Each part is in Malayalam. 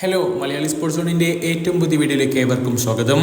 ഹലോ മലയാളി സ്പോർട്സ് സോണിന്റെ ഏറ്റവും പുതിയ വീഡിയോയിലേക്ക് ഏവർക്കും സ്വാഗതം.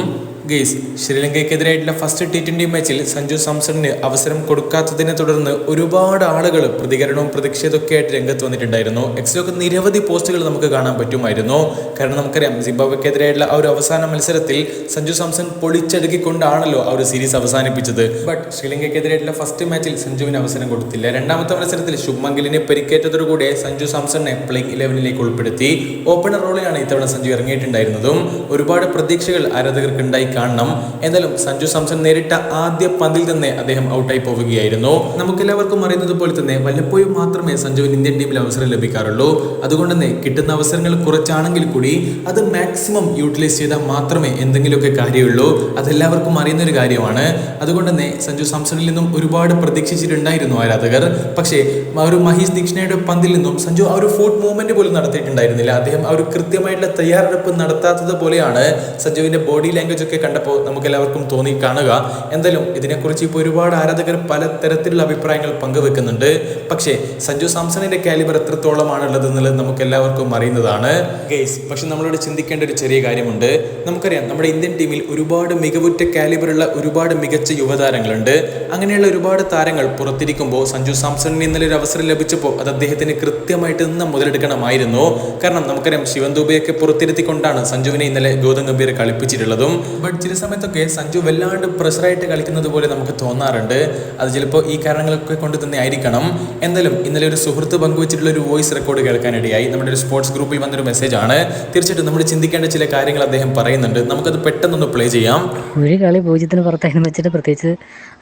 ഗെയ്സ് ശ്രീലങ്കയ്ക്കെതിരായിട്ടുള്ള ഫസ്റ്റ് ടി ട്വന്റി മാച്ചിൽ സഞ്ജു സാംസണിന് അവസരം കൊടുക്കാത്തതിനെ തുടർന്ന് ഒരുപാട് ആളുകൾ പ്രതികരണവും പ്രതിഷേധമൊക്കെ ആയിട്ട് രംഗത്ത് വന്നിട്ടുണ്ടായിരുന്നു. എക്സിലൊക്കെ നിരവധി പോസ്റ്റുകൾ നമുക്ക് കാണാൻ പറ്റുമായിരുന്നു. കാരണം നമുക്കറിയാം സിംബാബ്വെക്കെതിരായിട്ടുള്ള ആ ഒരു അവസാന മത്സരത്തിൽ സഞ്ജു സാംസൺ പൊളിച്ചടുക്കിക്കൊണ്ടാണല്ലോ ആ ഒരു സീരീസ് അവസാനിപ്പിച്ചത്. ബട്ട് ശ്രീലങ്കയ്ക്കെതിരായിട്ടുള്ള ഫസ്റ്റ് മാച്ചിൽ സഞ്ജുവിന് അവസരം കൊടുത്തില്ല. രണ്ടാമത്തെ മത്സരത്തിൽ ശുഭമംഗലിനെ പരിക്കേറ്റതോടുകൂടി സഞ്ജു സാംസണിനെ പ്ലേയിങ് ഇലവനിലേക്ക് ഉൾപ്പെടുത്തി. ഓപ്പണർ റോളിലാണ് ഇത്തവണ സഞ്ജു ഇറങ്ങിയിട്ടുണ്ടായിരുന്നതും ഒരുപാട് പ്രതീക്ഷകൾ ആരാധകർക്ക് ഉണ്ടായി കാണണം. എന്നാലും സഞ്ജു സാംസൺ നേരിട്ട ആദ്യ പന്തിൽ തന്നെ അദ്ദേഹം ഔട്ടായി പോവുകയായിരുന്നു. നമുക്കെല്ലാവർക്കും അറിയുന്നത് പോലെ തന്നെ വല്ലപ്പോഴും മാത്രമേ സഞ്ജുവിന് ഇന്ത്യൻ ടീമിൽ അവസരം ലഭിക്കാറുള്ളൂ. അതുകൊണ്ട് തന്നെ കിട്ടുന്ന അവസരങ്ങൾ കുറച്ചാണെങ്കിൽ കൂടി അത് മാക്സിമം യൂട്ടിലൈസ് ചെയ്താൽ മാത്രമേ എന്തെങ്കിലുമൊക്കെ കാര്യമുള്ളൂ. അതെല്ലാവർക്കും അറിയുന്ന ഒരു കാര്യമാണ്. അതുകൊണ്ട് തന്നെ സഞ്ജു സാംസണിൽ നിന്നും ഒരുപാട് പ്രതീക്ഷിച്ചിട്ടുണ്ടായിരുന്നു ആരാധകർ. പക്ഷേ ഒരു മഹീഷ് ദീക്ഷണയുടെ പന്തിൽ നിന്നും സഞ്ജു ആ ഒരു ഫുഡ് മൂവ്മെന്റ് പോലും നടത്തിയിട്ടുണ്ടായിരുന്നില്ല. അദ്ദേഹം ആ ഒരു കൃത്യമായിട്ടുള്ള തയ്യാറെടുപ്പ് നടത്താത്തത് പോലെയാണ് സഞ്ജുവിന്റെ ബോഡി ലാംഗ്വേജ് ഒക്കെ കണ്ടപ്പോൾ നമുക്ക് എല്ലാവർക്കും തോന്നി കാണുക. എന്തായാലും ഇതിനെക്കുറിച്ച് ഇപ്പോൾ ഒരുപാട് ആരാധകർ പലതരത്തിലുള്ള അഭിപ്രായങ്ങൾ പങ്കുവെക്കുന്നുണ്ട്. പക്ഷേ സഞ്ജു സാംസണിന്റെ കാലിബർ എത്രത്തോളമാണ് ഉള്ളത് എന്നുള്ളത് നമുക്ക് എല്ലാവർക്കും അറിയുന്നതാണ്. ഗെയ്സ് പക്ഷെ നമ്മളോട് ചിന്തിക്കേണ്ട ഒരു ചെറിയ കാര്യമുണ്ട്. നമുക്കറിയാം നമ്മുടെ ഇന്ത്യൻ ടീമിൽ ഒരുപാട് മികവുറ്റ കാലിബറുള്ള ഒരുപാട് മികച്ച യുവതാരങ്ങളുണ്ട്. അങ്ങനെയുള്ള ഒരുപാട് താരങ്ങൾ പുറത്തിരിക്കുമ്പോൾ സഞ്ജു സാംസണിന് ഇന്നലെ ഒരു അവസരം ലഭിച്ചപ്പോൾ അത് അദ്ദേഹത്തിന് കൃത്യമായിട്ട് നിന്ന് മുതലെടുക്കണമായിരുന്നു. കാരണം നമുക്കറിയാം ശിവൻ ദുബെയൊക്കെ പുറത്തിരുത്തിക്കൊണ്ടാണ് സഞ്ജുവിനെ ഇന്നലെ ഗൗതം ഗംഭീർ കളിപ്പിച്ചിട്ടുള്ളതും. ബട്ട് ചില സമയത്തൊക്കെ സഞ്ജു വല്ലാണ്ട് പ്രഷറായിട്ട് കളിക്കുന്നത് പോലെ നമുക്ക് തോന്നാറുണ്ട്. അത് ചിലപ്പോൾ ഈ കാരണങ്ങളൊക്കെ കൊണ്ട് തന്നെ ആയിരിക്കണം. എന്തായാലും ഇന്നലെ ഒരു സുഹൃത്ത് പങ്കുവച്ചിട്ടുള്ള ഒരു വോയിസ് റെക്കോർഡ് കേൾക്കാനിടയായി. നമ്മുടെ ഒരു സ്പോർട്സ് ഗ്രൂപ്പിൽ വന്നൊരു മെസ്സേജ് ആണ്. തീർച്ചയായിട്ടും നമ്മൾ ചിന്തിക്കേണ്ട ചില കാര്യങ്ങൾ അദ്ദേഹം പറയുന്നുണ്ട്. നമുക്കത് പെട്ടെന്നൊന്ന് പ്ലേ ചെയ്യാം. ഒരു കളി പൂജ്യത്തിന് പുറത്തായിരുന്നു വെച്ചിട്ട് പ്രത്യേകിച്ച്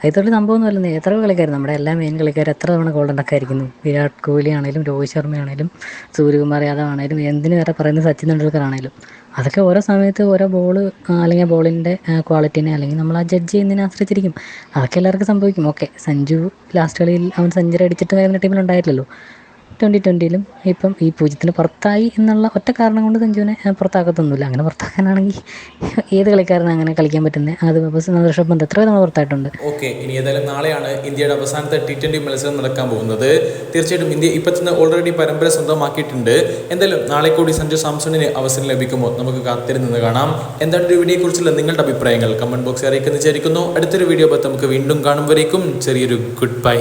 അതിലുള്ള സംഭവമൊന്നുമല്ലെന്ന് എത്ര കളിക്കാർ നമ്മുടെ എല്ലാ മെയിൻ കളിക്കാർ എത്ര തവണ ഗോൾഡൻ ആയിരിക്കുന്നു? വിരാട് കോഹ്ലി ആണെങ്കിലും രോഹിത് ശർമ്മ ആണെങ്കിലും സൂര്യകുമാർ യാദവ് ആണെങ്കിലും എന്തിനു വരെ പറയുന്ന സച്ചിൻ തെണ്ടുൽക്കർ ആണെങ്കിലും അതൊക്കെ ഓരോ സമയത്ത് ഓരോ ബോൾ അല്ലെങ്കിൽ ബോളിന്റെ ക്വാളിറ്റിനെ അല്ലെങ്കിൽ നമ്മൾ ആ ജഡ്ജ് ചെയ്യുന്നതിനെ ആശ്രയിച്ചിരിക്കും. അതൊക്കെ എല്ലാവർക്കും സംഭവിക്കും. ഓക്കെ സഞ്ജു ലാസ്റ്റ് കളിയിൽ അവൻ സെഞ്ചുറി അടിച്ചിട്ട് വരുന്ന ടീമിൽ ഉണ്ടായിട്ടില്ലല്ലോ. ട്വന്റി ട്വന്റിയിലും ഇപ്പം ഈ പൂജ്യത്തിന് പുറത്തായി എന്നുള്ള ഒറ്റ കാരണം കൊണ്ട് സഞ്ജുവിനെ പുറത്താക്കത്തൊന്നുമില്ല. അങ്ങനെ പുറത്താക്കാനാണെങ്കിൽ ഏത് കളിക്കാരനും അങ്ങനെ കളിക്കാൻ പറ്റുന്നത് അത് ഋഷഭ് പന്ത് എത്ര തവണ പുറത്തായിട്ടുണ്ട്. ഓക്കെ ഇനി ഏതായാലും നാളെയാണ് ഇന്ത്യയുടെ അവസാനത്തെ ടി ട്വന്റി മത്സരം നടക്കാൻ പോകുന്നത്. തീർച്ചയായിട്ടും ഇന്ത്യ ഇപ്പം തന്നെ ഓൾറെഡി പരമ്പര സ്വന്തമാക്കിയിട്ടുണ്ട്. എന്തായാലും നാളെ കൂടി സഞ്ജു സാംസണിന് അവസരം ലഭിക്കുമോ? നമുക്ക് കാത്തിരുന്ന് കാണാം. എന്താണ് ഒരു വീഡിയോയെ കുറിച്ചുള്ള നിങ്ങളുടെ അഭിപ്രായങ്ങൾ കമന്റ് ബോക്സിൽ അറിയിക്കുന്ന വിചാരിക്കുന്നു. അടുത്തൊരു വീഡിയോ നമുക്ക് വീണ്ടും കാണും ചെറിയൊരു ഗുഡ് ബൈ